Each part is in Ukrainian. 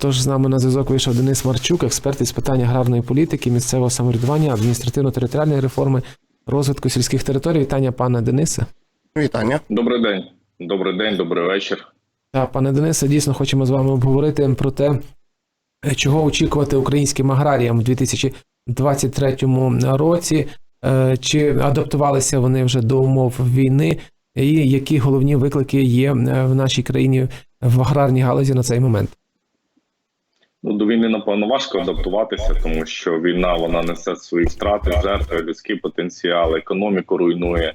Отож, з нами на зв'язок вийшов Денис Марчук, експерт із питань аграрної політики, місцевого самоврядування, адміністративно-територіальної реформи, розвитку сільських територій. Вітання, пане Денисе. Вітання. Добрий день, добрий день, добрий вечір. Та, пане Денисе, дійсно хочемо з вами обговорити про те, чого очікувати українським аграріям у 2023 році, Е, чи адаптувалися вони вже до умов війни, і які головні виклики є е, в нашій країні в аграрній галузі на цей момент. Ну, до війни, напевно, важко адаптуватися, тому що війна вона несе свої втрати, жертви, людський потенціал, економіку руйнує,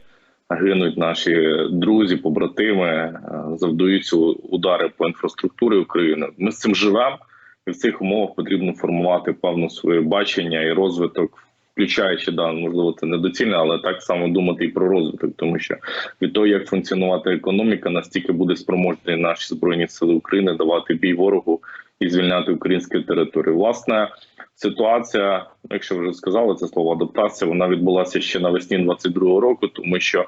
гинуть наші друзі, побратими, е, завдаються удари по інфраструктурі України. Ми з цим живемо, і в цих умовах потрібно формувати певне своє бачення і розвиток. Включаючи да, можливо, це недоцільно, але так само думати і про розвиток, тому що від того, як функціонувати економіка, настільки буде спроможні наші збройні сили України давати бій ворогу і звільняти українські території. Власне, ситуація, якщо вже сказали це слово адаптація, вона відбулася ще навесні 22-го року, тому що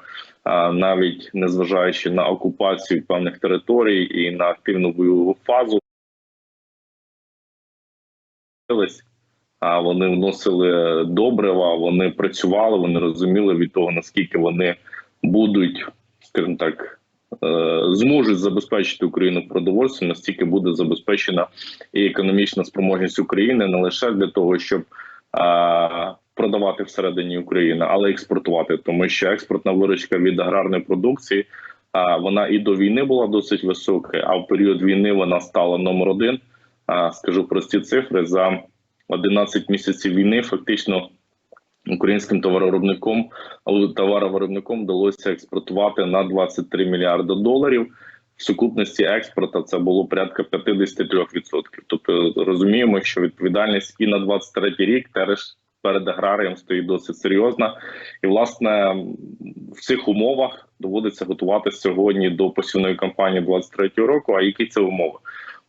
навіть незважаючи на окупацію певних територій і на активну бойову фазу, а вони вносили добрива, вони працювали, вони розуміли від того, наскільки вони будуть, скажімо так, зможуть забезпечити Україну продовольством, настільки буде забезпечена і економічна спроможність України не лише для того, щоб продавати всередині України, але експортувати, тому що експортна виручка від аграрної продукції. Вона і до війни була досить високою, а в період війни вона стала номер один. Скажу прості цифри за 11 місяців війни. Фактично українським товаровиробником товаровиробником вдалося експортувати на 23 мільярди доларів. В сукупності експорту це було порядка 53%. Тобто розуміємо, що відповідальність і на 23 рік теж перед аграрієм стоїть досить серйозна, і власне в цих умовах доводиться готувати сьогодні до посівної кампанії 23 року. А які це умови?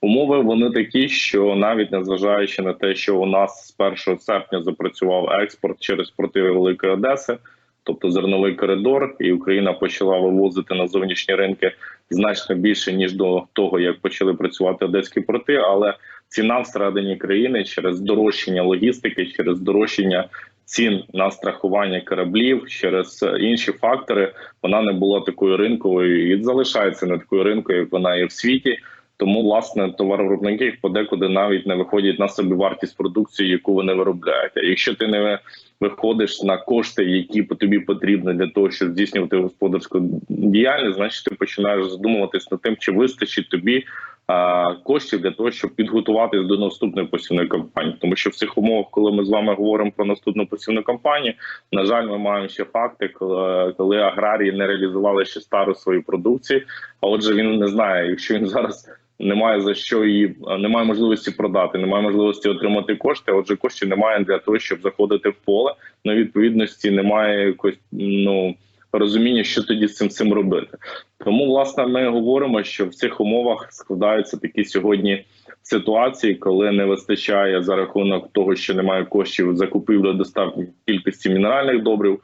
Умови вони такі, що навіть незважаючи на те, що у нас з 1 серпня запрацював експорт через порти Великої Одеси, тобто зерновий коридор, і Україна почала вивозити на зовнішні ринки значно більше ніж до того, як почали працювати одеські порти. Але ціна всередині країни через дорожчання логістики, через дорожчання цін на страхування кораблів, через інші фактори, вона не була такою ринковою і залишається не такою ринкою, як вона є в світі. Тому власне товаровиробники подекуди навіть не виходять на собі вартість продукції, яку вони виробляють. А якщо ти не виходиш на кошти, які тобі потрібні для того, щоб здійснювати господарську діяльність, значить ти починаєш задумуватись над тим, чи вистачить тобі а, коштів для того, щоб підготуватись до наступної посівної кампанії. Тому що в цих умовах, коли ми з вами говоримо про наступну посівну кампанію, на жаль, ми маємо ще факти, коли, коли аграрії не реалізували ще стару свою продукцію. А отже, він не знає, якщо він зараз немає за що її немає можливості продати, немає можливості отримати кошти. Отже, коштів немає для того, щоб заходити в поле. На відповідності немає якось ну розуміння, що тоді з цим цим робити. Тому власне ми говоримо, що в цих умовах складаються такі сьогодні ситуації, коли не вистачає за рахунок того, що немає коштів закупівлі достатньої кількості мінеральних добрив,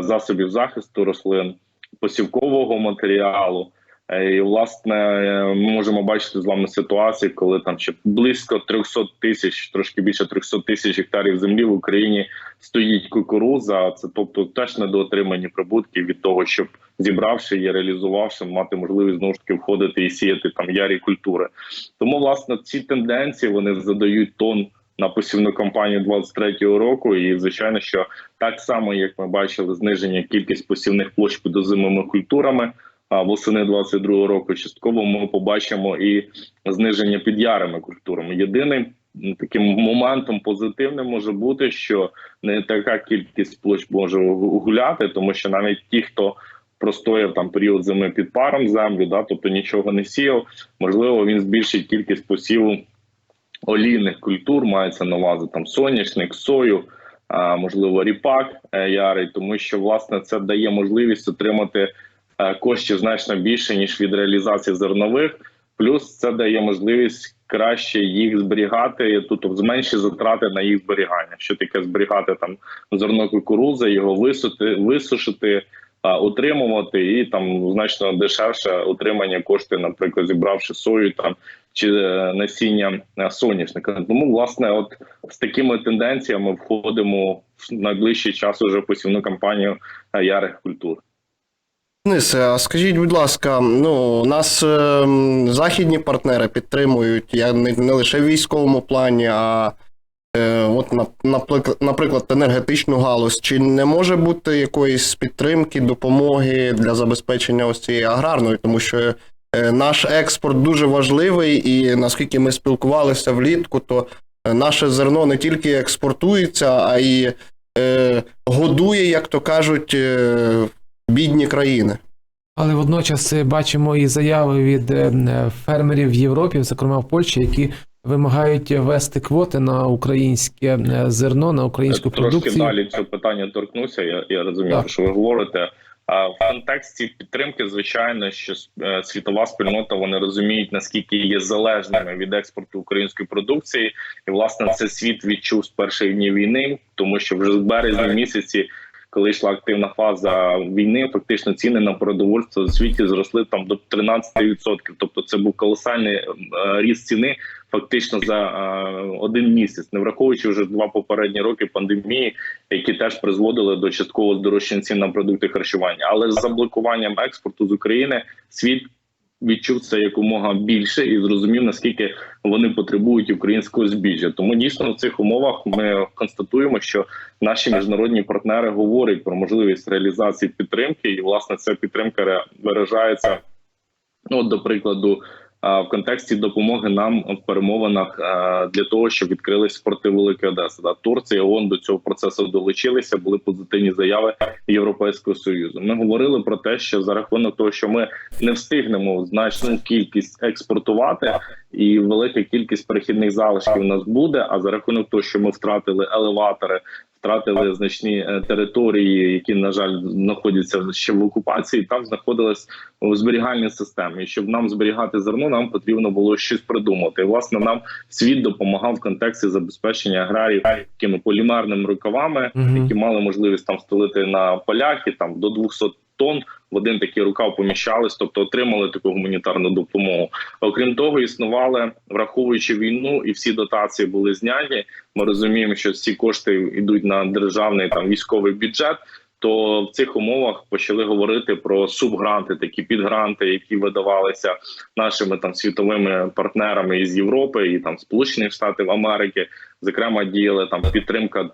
засобів захисту рослин, посівкового матеріалу. Е, і власне ми можемо бачити з вами ситуацію, коли там ще близько 300 тисяч, трошки більше 300 тисяч гектарів землі в Україні стоїть кукуруза. Це тобто теж недоотримані прибутки від того, щоб зібравши і реалізувавши, мати можливість знову ж таки входити і сіяти там ярі культури. Тому власне ці тенденції вони задають тон. На посівну кампанію 23-го року, і звичайно, що так само як ми бачили, зниження кількість посівних площ під озимими культурами, восени 22-го року частково ми побачимо і зниження під ярими культурами. Єдиним таким моментом позитивним може бути, що не така кількість площ може гуляти, тому що навіть ті, хто простояв там період зими під паром землю, да, тобто нічого не сіяв, можливо, він збільшить кількість посіву олійних культур, мається на увазі там соняшник, сою. Можливо, ріпак е, ярий, тому що власне це дає можливість отримати коштів значно більше ніж від реалізації зернових. Плюс це дає можливість краще їх зберігати. Тут зменші затрати на їх зберігання. Що таке зберігати там зерно кукурузи, його висути, висушити, утримувати, і там значно дешевше утримання коштує, наприклад, зібравши сою там чи е, насіння е, соняшника. Тому, власне, от з такими тенденціями входимо в найближчий час уже посівну кампанію е, ярих культур. А скажіть, будь ласка, ну нас е, західні партнери підтримують я не, не лише в військовому плані, а е, от на, наприклад, наприклад, енергетичну галузь. Чи не може бути якоїсь підтримки, допомоги для забезпечення ось цієї аграрної, тому що е, наш експорт дуже важливий, і наскільки ми спілкувалися влітку, то е, наше зерно не тільки експортується, а й е, годує, як то кажуть, е, бідні країни. Але водночас е, бачимо і заяви від е, е, фермерів в Європі, зокрема в Польщі, які вимагають ввести квоти на українське зерно, на українську Трошки продукцію. далі цього питання торкнуся. Я, я розумію, Так. що ви говорите. А в контексті підтримки, звичайно, що світова спільнота вони розуміють наскільки є залежними від експорту української продукції, і власне це світ відчув з перших днів війни, тому що вже з березня місяці. Коли йшла активна фаза війни, фактично ціни на продовольство в світі зросли там до 13%. Тобто це був колосальний е, ріст ціни фактично за е, один місяць, не враховуючи вже два попередні роки пандемії, які теж призводили до часткового здорожчання цін на продукти харчування. Але з заблокуванням експорту з України світ відчув це якомога більше і зрозумів наскільки вони потребують українського збіжжя. Тому дійсно в цих умовах ми констатуємо, що наші міжнародні партнери говорять про можливість реалізації підтримки, і власне ця підтримка виражається. Ну, до прикладу, в контексті допомоги нам в перемовинах для того, щоб відкрились порти Великої Одеси. Турція ООН до цього процесу долучилися. Були позитивні заяви Європейського союзу. Ми говорили про те, що за рахунок того, що ми не встигнемо значну кількість експортувати, і велика кількість перехідних залишків у нас буде. А за рахунок того, що ми втратили елеватори, втратили значні е, території, які на жаль знаходяться ще в окупації. Там знаходились у системи. І щоб нам зберігати зерно, нам потрібно було щось придумати. І, власне, нам світ допомагав в контексті забезпечення аграрів такими полімерними рукавами, які мали можливість там стелити на полях і там до 200 тонн в один такий рукав поміщались, тобто отримали таку гуманітарну допомогу. Окрім того, існували, враховуючи війну, і всі дотації були зняті. Ми розуміємо, що всі кошти йдуть на державний там військовий бюджет. То в цих умовах почали говорити про субгранти, такі підгранти, які видавалися нашими там світовими партнерами із Європи і там Сполучених Штатів Америки. Зокрема, діяли там підтримка е,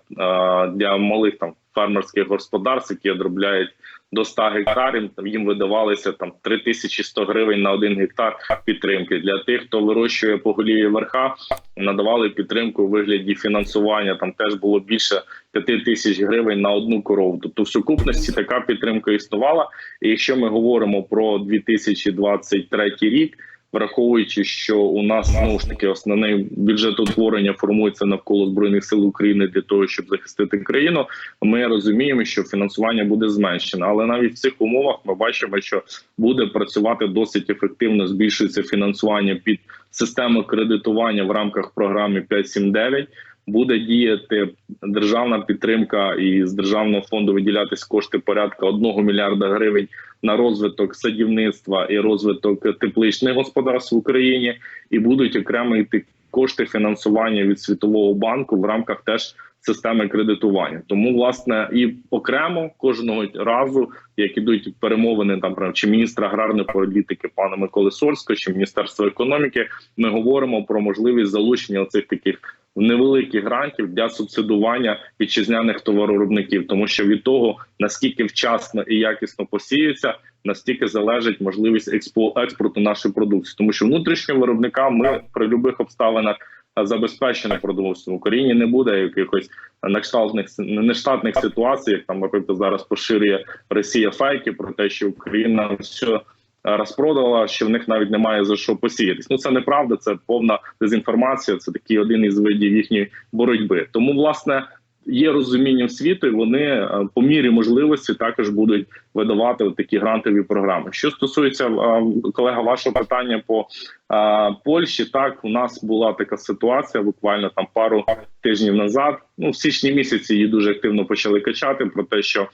для малих там фермерських господарств, які обробляють до 100 гектарів. Там їм видавалися там 3100 гривень на один гектар підтримки. Для тих, хто вирощує поголів'я верха, надавали підтримку у вигляді фінансування. Там теж було більше 5 тисяч гривень на одну корову. Тобто в сукупності така підтримка існувала. І якщо ми говоримо про 2023 рік. Враховуючи, що у нас знову ж таки основне бюджетотворення формується навколо збройних сил України для того, щоб захистити країну. Ми розуміємо, що фінансування буде зменшено, але навіть в цих умовах ми бачимо, що буде працювати досить ефективно. Збільшується фінансування під систему кредитування в рамках програми 5.7.9. Буде діяти державна підтримка і з державного фонду виділятись кошти порядка 1 мільярда гривень на розвиток садівництва і розвиток тепличних господарств в Україні, і будуть окремо йти кошти фінансування від світового банку в рамках теж системи кредитування. Тому власне і окремо кожного разу, як ідуть перемовини там чи міністра аграрної політики пана Миколи Сольського, чи міністерства економіки, ми говоримо про можливість залучення оцих таких невеликих грантів для субсидування вітчизняних товаровиробників, тому що від того наскільки вчасно і якісно посіються, настільки залежить можливість експо експорту нашої продукції, тому що внутрішнім виробникам ми при будь-яких обставинах забезпечено продовольством в Україні не буде якихось нештатних нештатних ситуацій, як там наприклад зараз поширює Росія фейки про те, що Україна все розпродала, що в них навіть немає за що посіятись. Ну це неправда, це повна дезінформація. Це такий один із видів їхньої боротьби. Тому власне. Є розуміння в світу, і вони е, по мірі можливості також будуть видавати такі грантові програми. Що стосується е, колега, вашого питання по е, Польщі, так у нас була така ситуація буквально там пару тижнів назад. Ну в січні місяці її дуже активно почали качати про те, що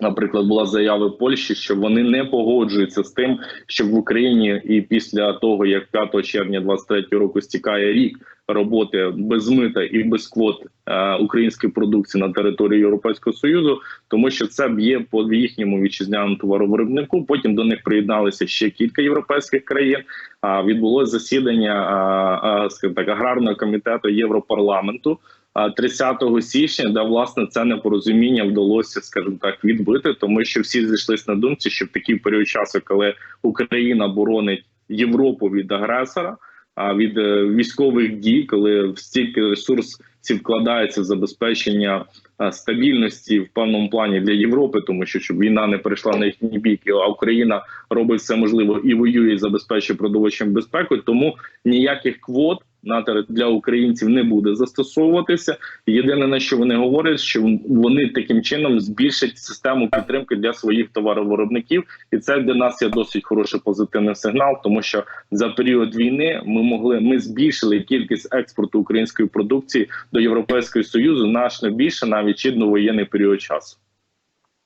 Наприклад, була заява Польщі, що вони не погоджуються з тим, що в Україні і після того, як 5 червня 23 року стікає рік роботи без мита і без квот е, української продукції на території Європейського союзу, тому що це б'є по їхньому вітчизняному товаровиробнику. Потім до них приєдналися ще кілька європейських країн. А відбулось засідання а, а, так аграрного комітету Європарламенту. А, 30 січня, де власне це непорозуміння вдалося, скажімо так, відбити, тому що всі зійшлися на думці, що в такий період часу, коли Україна боронить Європу від агресора, а від е, військових дій, коли стільки ресурсів вкладається в забезпечення стабільності в певному плані для Європи, тому що щоб війна не перейшла на їхній бік, а Україна робить все можливе і воює, і забезпечує продовольчим безпеку. Тому ніяких квот на для українців не буде застосовуватися. Єдине на що вони говорять, що вони таким чином збільшать систему підтримки для своїх товаровиробників, і це для нас є досить хороший позитивний сигнал, тому що за період війни ми могли ми збільшили кількість експорту української продукції до Європейського союзу значно більше навіть чи воєнний період часу.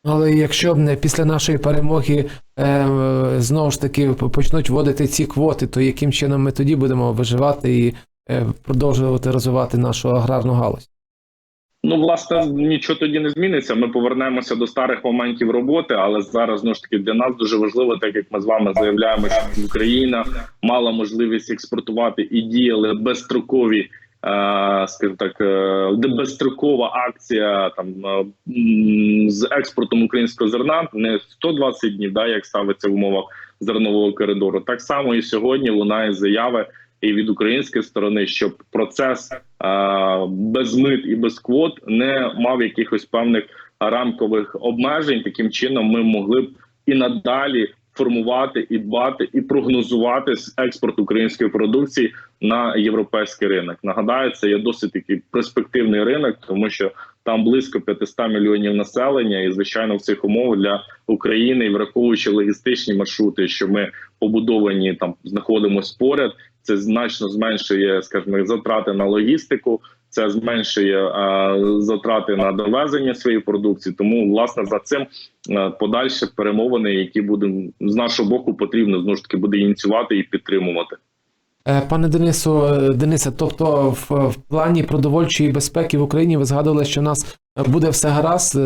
Але якщо не після нашої перемоги е, знову ж таки почнуть вводити ці квоти, то яким чином ми тоді будемо виживати і е, продовжувати розвивати нашу аграрну галузь? Ну, власне, нічого тоді не зміниться. Ми повернемося до старих моментів роботи, але зараз знову ж таки для нас дуже важливо, так як ми з вами заявляємо, що Україна мала можливість експортувати і діяли безстрокові, скажімо так, е, безстрокова акція там е, з експортом українського зерна не 120 днів, да, як ставиться в умовах зернового коридору. Так само і сьогодні лунає заяви і від української сторони, щоб процес е, без мит і без квот не мав якихось певних рамкових обмежень. Таким чином, ми могли б і надалі формувати і дбати і прогнозувати експорт української продукції на європейський ринок. Нагадаю, це є досить такий перспективний ринок, тому що там близько 500 мільйонів населення, і звичайно в цих умовах для України, враховуючи логістичні маршрути, що ми побудовані там знаходимося поряд. Це значно зменшує, скажімо, затрати на логістику. Це зменшує е, затрати на довезення своєї продукції. Тому власне за цим е, подальші перемовини, які будемо з нашого боку, потрібно знову ж таки буде ініціювати і підтримувати. Е, Пане Денису, Денисе, тобто в, в плані продовольчої безпеки в Україні ви згадували, що у нас буде все гаразд,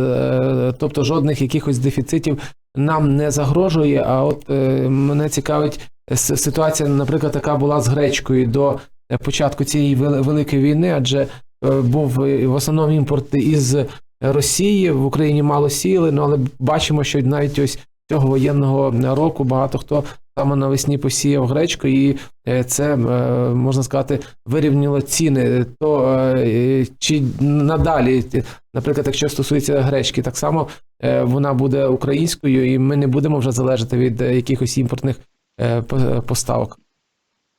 тобто жодних якихось дефіцитів нам не загрожує. А от мене цікавить ситуація, наприклад, така була з гречкою до початку цієї великої війни, адже е, був в основному імпорт із Росії в Україні мало сіяли, ну але бачимо, що навіть ось цього воєнного року багато хто саме навесні посіяв гречку, і е, це е, можна сказати вирівняло ціни. То чи надалі, наприклад, якщо стосується гречки, так само вона буде українською, і ми не будемо вже залежати від якихось імпортних поставок.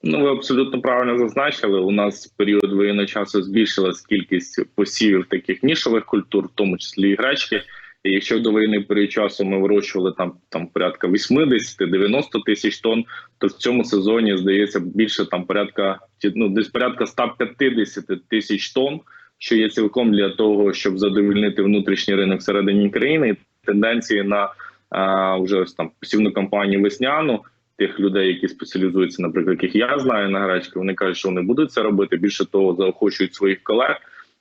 Ну, ви абсолютно правильно зазначили. У нас в період воєнного часу збільшилась кількість посівів таких нішових культур, в тому числі і гречки. І якщо до війни період часу ми вирощували там там порядка 80-90 тисяч тонн, то в цьому сезоні здається більше там порядка ну десь порядка 150 тисяч тонн, що є цілком для того, щоб задовольнити внутрішній ринок всередині країни. Тенденції на а, вже ось там посівну кампанію весняну тих людей, які спеціалізуються, наприклад, яких я знаю на гречки, вони кажуть, що вони будуть це робити. Більше того, заохочують своїх колег,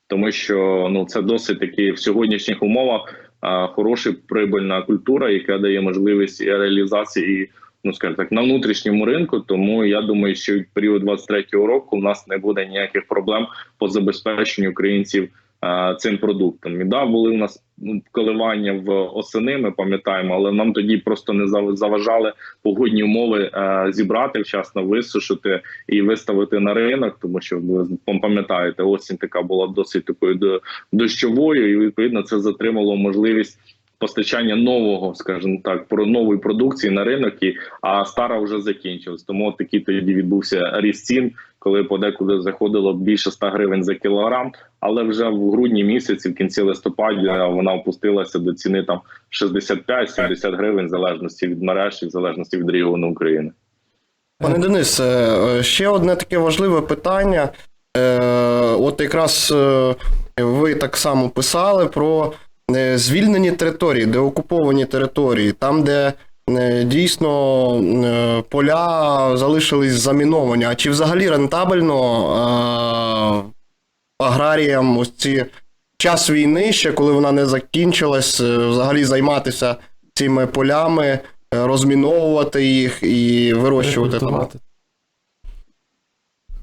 тому що ну це досить таки в сьогоднішніх умовах а, хороша прибильна культура, яка дає можливість реалізації і. Ну, скажімо так, на внутрішньому ринку, тому я думаю, що в період 23-го року у нас не буде ніяких проблем по забезпеченню українців е, цим продуктом. І да, були у нас коливання в осени, ми пам'ятаємо, але нам тоді просто не заважали погодні умови е, зібрати вчасно, висушити і виставити на ринок, тому що ви пам'ятаєте, осінь така була досить такою до- дощовою, і відповідно це затримало можливість. Постачання нового, скажімо так, про нової продукції на ринок, і, а стара вже закінчилась. Тому такий тоді відбувся ріст цін, коли подекуди заходило більше 100 гривень за кілограм. Але вже в грудні місяці, в кінці листопада, вона опустилася до ціни там 65-70 гривень, в залежності від мереж і в залежності від регіону України. Пане Денис, е, ще одне таке важливе питання. Е, От якраз е, ви так само писали про е, звільнені території, де окуповані території, там, де е, дійсно е, поля залишились заміновані. А чи взагалі рентабельно е, аграріям ось ці час війни, ще коли вона не закінчилась, е, взагалі займатися цими полями, е, розміновувати їх і вирощувати там?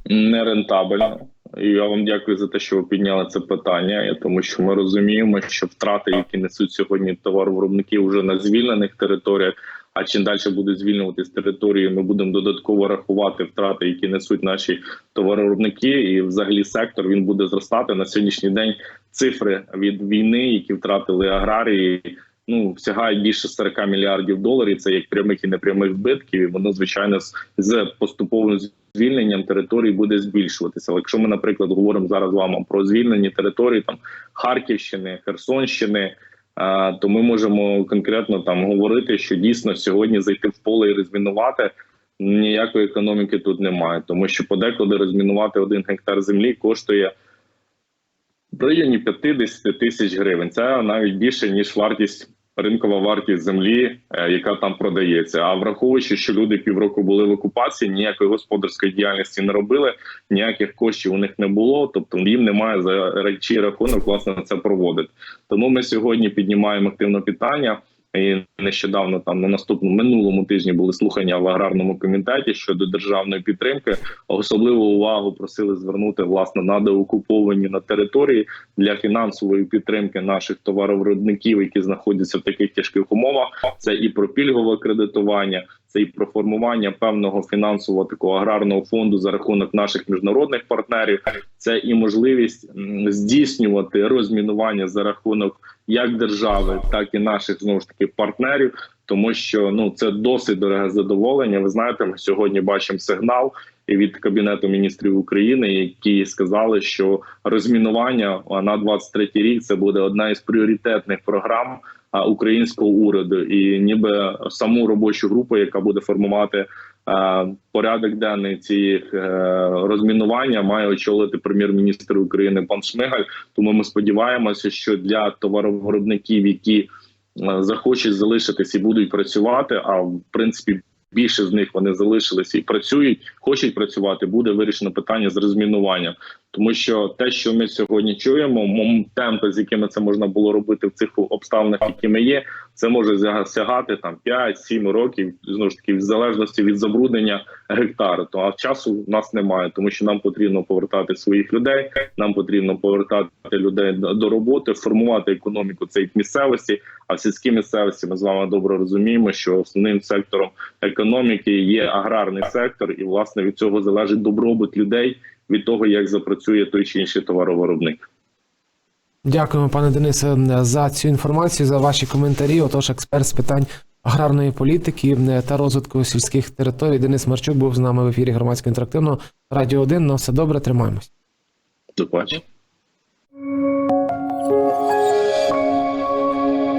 Нерентабельно. І я вам дякую за те, що ви підняли це питання, тому що ми розуміємо, що втрати, які несуть сьогодні товаровиробники вже на звільнених територіях. А чим далі будуть звільнюватись території, ми будемо додатково рахувати втрати, які несуть наші товаровиробники, і взагалі сектор він буде зростати на сьогоднішній день. Цифри від війни, які втратили аграрії, ну сягають більше 40 мільярдів доларів. Це як прямих і непрямих збитків. І воно звичайно з, з поступовим звільненням територій буде збільшуватися. Але якщо ми, наприклад, говоримо зараз з вами про звільнені території там Харківщини, Херсонщини. То ми можемо конкретно там говорити, що дійсно сьогодні зайти в поле і розмінувати ніякої економіки тут немає, тому що подекуди розмінувати один гектар землі коштує в районі 50 тисяч гривень. Це навіть більше ніж вартість ринкова вартість землі, е, яка там продається. А враховуючи, що люди півроку були в окупації, ніякої господарської діяльності не робили, ніяких коштів у них не було. Тобто їм немає за речі рахунок власне це проводити. Тому ми сьогодні піднімаємо активно питання. І нещодавно там на наступному минулому тижні були слухання в аграрному комітеті щодо державної підтримки. Особливу увагу просили звернути власне на деокуповані на території для фінансової підтримки наших товаровиробників, які знаходяться в таких тяжких умовах. Це і про пільгове кредитування, це і про формування певного фінансового такого аграрного фонду за рахунок наших міжнародних партнерів. Це і можливість здійснювати розмінування за рахунок як держави, так і наших знову ж таки партнерів. Тому що ну це досить дороге задоволення. Ви знаєте, ми сьогодні бачимо сигнал від кабінету міністрів України, які сказали, що розмінування на 23 рік це буде одна із пріоритетних програм українського уряду, і ніби саму робочу групу, яка буде формувати порядок денний цієї е, розмінування, має очолити прем'єр-міністр України пан Шмигаль. Тому ми сподіваємося, що для товаровиробників, які е, захочуть залишитись і будуть працювати, а в принципі. Більше з них вони залишилися і працюють, хочуть працювати. Буде вирішено питання з розмінуванням, тому що те, що ми сьогодні чуємо, темпи, з якими це можна було робити в цих обставинах, якими є, це може сягати там 5-7 років, знову ж таки, в залежності від забруднення гектару. То а часу в нас немає, тому що нам потрібно повертати своїх людей. Нам потрібно повертати людей до роботи, формувати економіку цієї місцевості. А в сільській місцевості ми з вами добре розуміємо, що основним сектором економіки є аграрний сектор, і власне від цього залежить добробут людей від того, як запрацює той чи інший товаровиробник. Дякуємо, пане Денисе, за цю інформацію, за ваші коментарі. Отож, експерт з питань аграрної політики та розвитку сільських територій Денис Марчук був з нами в ефірі громадського інтерактивного радіо 1. На все добре, тримаємось. До побачення.